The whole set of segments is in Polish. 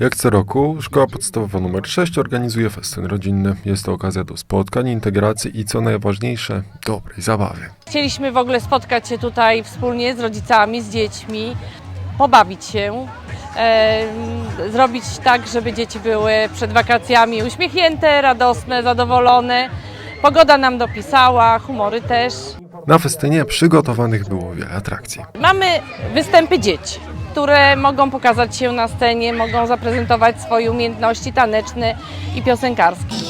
Jak co roku, Szkoła Podstawowa nr 6 organizuje festyn rodzinny. Jest to okazja do spotkań, integracji i co najważniejsze, dobrej zabawy. Chcieliśmy w ogóle spotkać się tutaj wspólnie z rodzicami, z dziećmi, pobawić się, e, zrobić tak, żeby dzieci były przed wakacjami uśmiechnięte, radosne, zadowolone. Pogoda nam dopisała, humory też. Na festynie przygotowanych było wiele atrakcji. Mamy występy dzieci, które mogą pokazać się na scenie, mogą zaprezentować swoje umiejętności taneczne i piosenkarskie.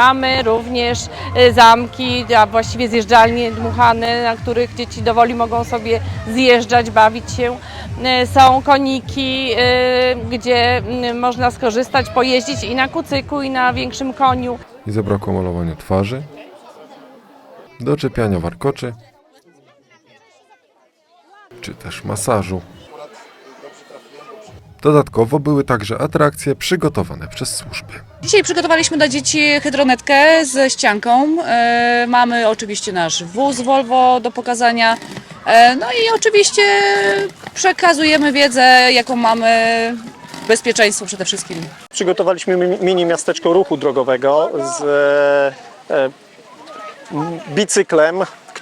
Mamy również e, zamki, a właściwie zjeżdżalnie dmuchane, na których dzieci dowoli mogą sobie zjeżdżać, bawić się. E, Są koniki, e, gdzie można skorzystać, pojeździć i na kucyku, i na większym koniu. Nie zabrakło malowania twarzy, doczepiania warkoczy, czy też masażu. Dodatkowo były także atrakcje przygotowane przez służby. Dzisiaj przygotowaliśmy dla dzieci hydronetkę ze ścianką. E, mamy oczywiście nasz wóz Volvo do pokazania. E, no i oczywiście przekazujemy wiedzę, jaką mamy. Bezpieczeństwo przede wszystkim. Przygotowaliśmy mi- mini miasteczko ruchu drogowego z e, e, bicyklem,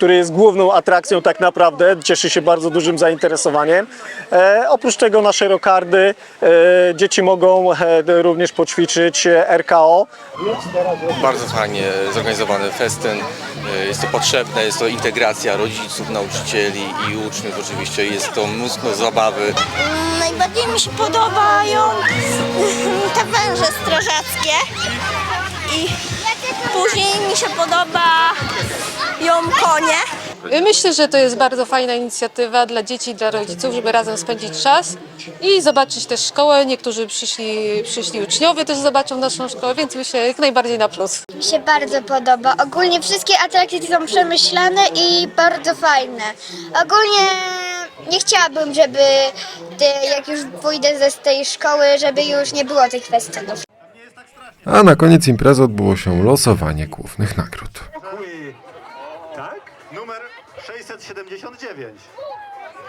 który jest główną atrakcją tak naprawdę, cieszy się bardzo dużym zainteresowaniem. E, oprócz tego nasze rokardy, e, dzieci mogą e, również poćwiczyć e, RKO. Bardzo fajnie zorganizowany festyn. Jest to potrzebne, jest to integracja rodziców, nauczycieli i uczniów oczywiście. Jest to mnóstwo zabawy. Najbardziej mi się podobają te węże strażackie i później mi się podobają konie. Myślę, że to jest bardzo fajna inicjatywa dla dzieci i dla rodziców, żeby razem spędzić czas i zobaczyć też szkołę. Niektórzy przyszli, przyszli uczniowie też zobaczą naszą szkołę, więc myślę jak najbardziej na plus. Mi się bardzo podoba. Ogólnie wszystkie atrakcje są przemyślane i bardzo fajne. Ogólnie nie chciałabym, żeby ty, jak już pójdę ze z tej szkoły, żeby już nie było tych festynów. A na koniec imprezy odbyło się losowanie głównych nagród. Tak? Numer 679.